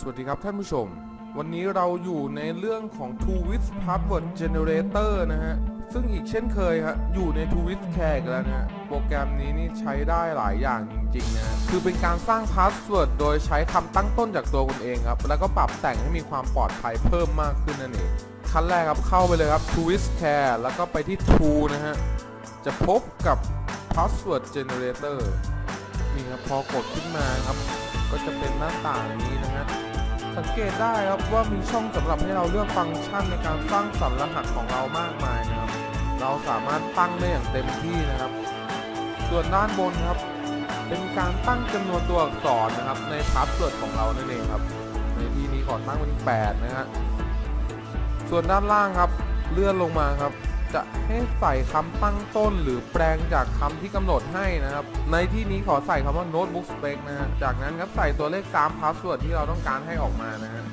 สวัสดีครับท่านผู้ชม วันนี้เราอยู่ในเรื่องของ t w i s Password Generator นะฮะ ซึ่งอีกเช่นเคยครับอยู่ใน t w i s Care อีกแล้วนะฮะ โปรแกรมนี้นี่ใช้ได้หลายอย่างจริงๆนะ คือเป็นการสร้างพาสเวิร์ดโดยใช้คำตั้งต้นจากตัวคุณเองครับ แล้วก็ปรับแต่งให้มีความปลอดภัยเพิ่มมากขึ้นนั่นเอง ขั้นแรกครับเข้าไปเลยครับ t w i s Care แล้วก็ไปที่ Tool นะฮะ จะพบกับ Password Generator นี่ครับพอกดขึ้นมาครับ ก็จะเป็นหน้าต่างนี้นะ สังเกตได้ครับว่ามีช่องสำหรับให้เราเลือกฟังก์ชันในการสร้างสรรค์รหัสของเรามากมายนะครับ เราสามารถตั้งได้อย่างเต็มที่นะครับ ส่วนด้านบนครับ เป็นการตั้งจำนวนตัวอักษรนะครับในพาสเวิร์ดของเรานั่นเองครับ ในที่นี้ขอตั้งเป็น8นะฮะส่วนด้านล่างครับเลื่อนลงมาครับ จะให้ใส่คำตั้งต้นหรือแปลงจากคำที่กำหนดให้นะครับ ในที่นี้ขอใส่คำว่า notebook spec นะฮะจากนั้นครับใส่ตัวเลขตามพาสเวิร์ดที่เราต้องการให้ออกมานะฮะ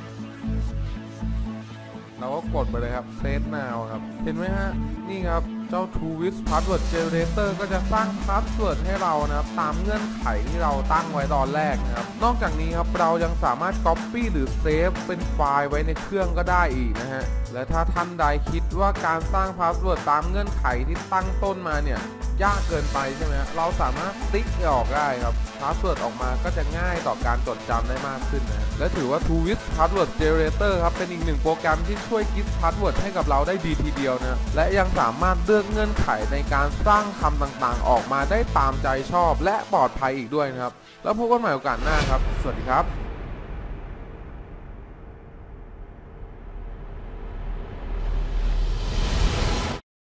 เราก็กดไปเลยครับ set now ครับ เห็นไหมฮะ นี่ครับ เจ้า t o w i s password generator ก็จะสร้างพาสเวิร์ดให้เรานะครับ ตามเงื่อนไขที่เราตั้งไว้ตอนแรกนะครับ นอกจากนี้ครับเรายังสามารถ copy หรือ save เป็นไฟล์ไว้ในเครื่องก็ได้อีกนะฮะ และถ้าท่านใดคิดว่าการสร้างพาสเวิร์ดตามเงื่อนไขที่ตั้งต้นมาเนี่ย ยากเกินไปใช่ไหมเราสามารถติ๊กออกได้ครับพาสเวิร์ดออกมาก็จะง่ายต่อการจดจำได้มากขึ้นนะและถือว่า t o w i s Password Generator ครับ เป็นอีกหนึ่งโปรแกรมที่ช่วยคิดพาสเวิร์ดให้กับเราได้ดีทีเดียวนะ และยังสามารถเลือกเงื่อนไขในการสร้างคำต่างๆ ออกมาได้ตามใจชอบ และปลอดภัยอีกด้วยนะครับ แล้วพบกันใหม่โอกาสหน้าครับ สวัสดีครับ